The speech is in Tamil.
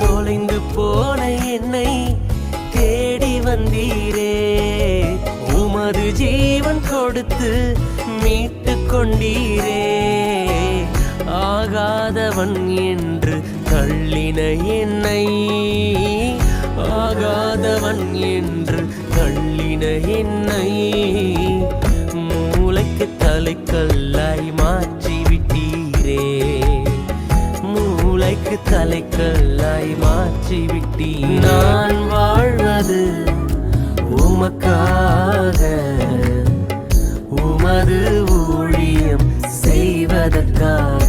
தொலைந்து போன என்னை தேடி வந்தீரே. உமது ஜீவன் கொடுத்து மீட்டு கொண்டீரே. ஆகாதவன் என்று தள்ளின என்னை. ஆகாதவன் என்று தள்ளின என்னை. தலைக்கு தலைக்கல்லாய் மாற்றி விட்டீ நான் வாழ்வது உமக்காக உமது ஊழியம் செய்வதற்காக